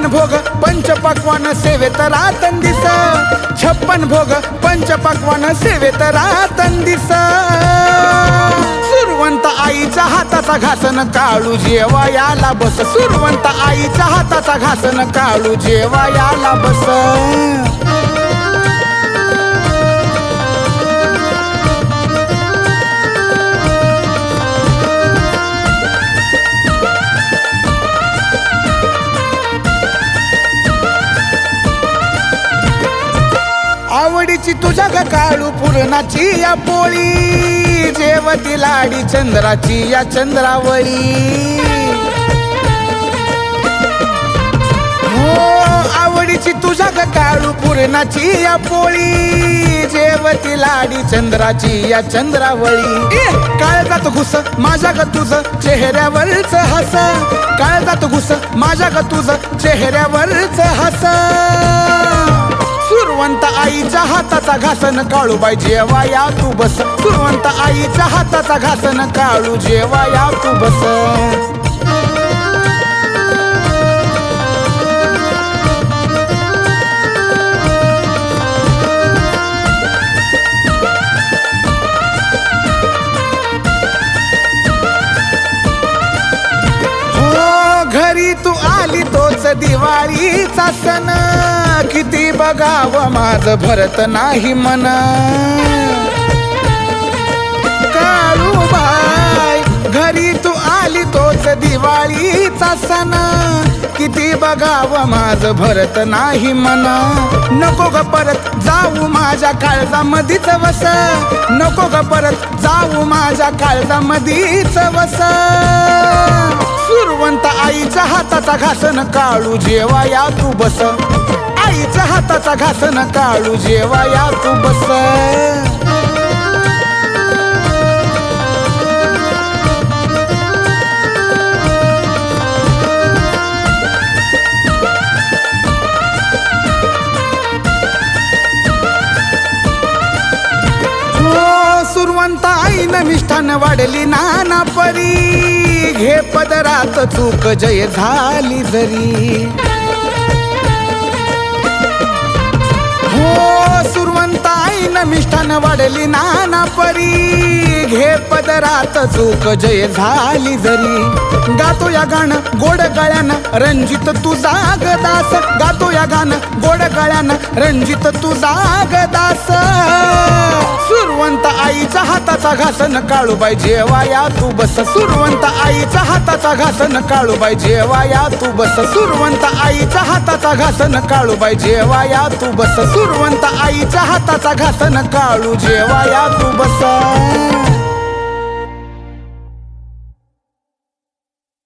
छप्पन भोग पंच पक्वान सेवेत रातन दिस. छप्पन भोग पंच पक्वान सेवेत रातन दिस. सुरवंत आईच्या हाताचा घासन काळू जेवा याला बस. सुरवंत आईच्या हाताचा घासन काळू जेवा याला बस. तुझ्या ग काळू पूर्णाची या पोळी जेवती लाडी चंद्राची या चंद्रावळी. हो आवडीची तुझ्या ग काळू पूर्णाची या पोळी जेवती लाडी चंद्राची या चंद्रावळी. ए, काळजात घुस माझ्या ग तुझ चेहऱ्यावरच हस. काळजात घुस माझ्या ग तुझ चेहऱ्यावरच हस. हाताचा घासन काळू बाई जेवा या तू बस. सुरवंत आईच्या हाताचा घासन काळू जेवा या तू बस. हो, घरी तू दिवाळीचा सण. किती बघाव माझ भरत नाही मन. काळूबाई घरी तू आली तोच दिवाळीचा सण. किती बघाव माझ भरत नाही मन. नको ग परत जाऊ माझ्या काळजा मधीच वस. नको ग परत जाऊ माझ्या काळजा मधीच वस. सुरवंत आईच्या हाताचा घासन काळू जेवा या तू बस. आईच्या हाताचा घासन काळू जेवा या तू बस. मिष्ठान वाढली नाना परी. घे पदरात चूक जय झाली जरी. हो सुरवंताईन मिष्ठान वाढली नाना परी. घे पदरात चूक जय झाली जरी. गातो या गाणं गोड गळ्यानं रंजित तुझा गदास गातो या गाणं गोड गळ्यानं रंजित तुझा गदास सुरवंत आईच्या हाताचा घासन काळूबाई पाहिजे वाया तू बस. सुरवंत आईच्या हाताचा घासन काळूबाई पाहिजे वाया तू बस. सुरवंत आईच्या हाताचा घासन काळूबाई पाहिजे वाया तू बस. सुरवंत आईच्या हाताचा घासन काळू जेवाया तू बस.